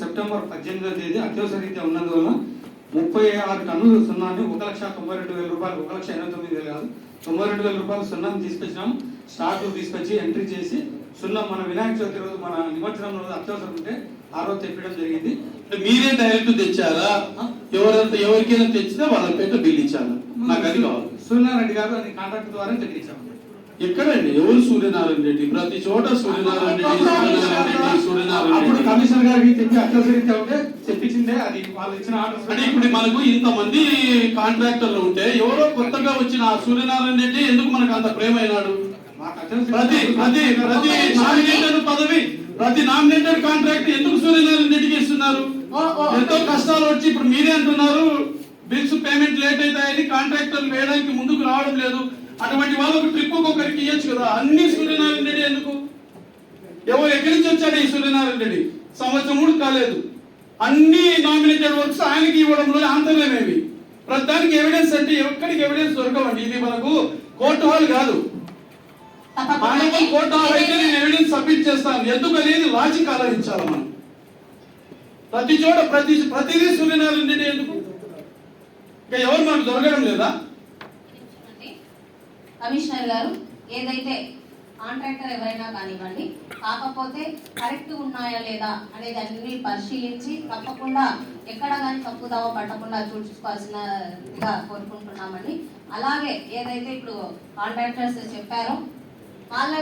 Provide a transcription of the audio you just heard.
September పద్దెనిమిదవ తేదీ అత్యవసర రీత్యా ఉన్నందువల్ల ముప్పై ఆరు టన్నులు సున్నాన్ని ఒక లక్ష తొంభై రెండు వేల రూపాయలు ఒక లక్ష ఎనభై తొమ్మిది వేలు కాదు. తొంభై రెండు వేల రూపాయలు సున్నాన్ని తీసుకొచ్చినాం. స్టాక్ తీసుకొచ్చి ఎంట్రీ చేసి సున్నం మన వినాయక చవితి రోజు మన నిమజ్జనం రోజు అత్యవసరం ఉంటే ఆ రోజు తెప్పడం జరిగింది. మీరే డైరెక్ట్ తెచ్చారా? ఎవరంతా ఎవరికైనా తెచ్చితే వాళ్ళ పేట బిల్ ఇచ్చారా నాకు అది కావాలి. సూర్యనారాయణ గారు అది కాంట్రాక్ట్ ద్వారా తెప్పించాము ఎక్కడండి? ఎవరు సూర్యనారాయణ రెడ్డి? ప్రతి చోట సూర్యనారాయణ రెడ్డి సూర్యనారాయణ రెడ్డి కమిషనర్ గారికి చెప్పి రీత్యా ఉంటే తెప్పించిందే అది వాళ్ళు ఇచ్చిన ఆర్డర్స్ అంటే ఇప్పుడు మనకు ఇంతమంది కాంట్రాక్టర్లు ఉంటే ఎవరో కొత్తగా వచ్చిన ఆ సూర్యనారాయణ రెడ్డి ఎందుకు మనకు అంత ప్రేమ అయినాడు? ప్రతి ప్రతి ప్రతి నామినేటెడ్ పదవి ప్రతి నామినేటెడ్ కాంట్రాక్ట్ ఎందుకు సూర్యనారాయణ రెడ్డికి ఇస్తున్నారు? ఎంతో కష్టాలు వచ్చి ఇప్పుడు మీరే అంటున్నారు బిల్స్ పేమెంట్ లేట్ అవుతాయని కాంట్రాక్టర్లు వేయడానికి ముందుకు రావడం లేదు. అటువంటి వాళ్ళకు ట్రిప్ ఒక్కొక్కరికి ఇవ్వచ్చు కదా. అన్ని సూర్యనారాయణ రెడ్డి ఎందుకు? ఎవరు ఎక్కడి నుంచి వచ్చాడు ఈ సూర్యనారాయణ రెడ్డి? సంవత్సరం కూడా కాలేదు. అన్ని నామినేటెడ్ వర్క్స్ ఆయనకి ఇవ్వడంలో ఆంతర్యమేమి ప్రతిదానికి ఎవిడెన్స్ అంటే ఎక్కడికి ఎవిడెన్స్ దొరకవండి. ఇది మనకు కోర్టు హాల్ కాదు. మనకు కోర్టు హాల్ అయితే నేను ఎవిడెన్స్ సబ్మిట్ చేస్తాను. ఎందుకు అనేది లాజిక్ ఆలోచించాలి మనం. ప్రతి చోట ప్రతి ప్రతిదీ సూర్యనారాయణ రెడ్డి ఎందుకు? ఇంకా ఎవరు మనకు దొరకడం లేదా? కమిషనర్ గారు ఏదైతే కాంట్రాక్టర్ ఎవరైనా కానివ్వండి కాకపోతే కరెక్ట్ ఉన్నాయా లేదా అనేది అన్ని పరిశీలించి తప్పకుండా ఎక్కడ కానీ తప్పుదావ పట్టకుండా చూసుకోవాల్సినగా కోరుకుంటున్నామండి. అలాగే ఏదైతే ఇప్పుడు కాంట్రాక్టర్స్ చెప్పారో వాళ్ళ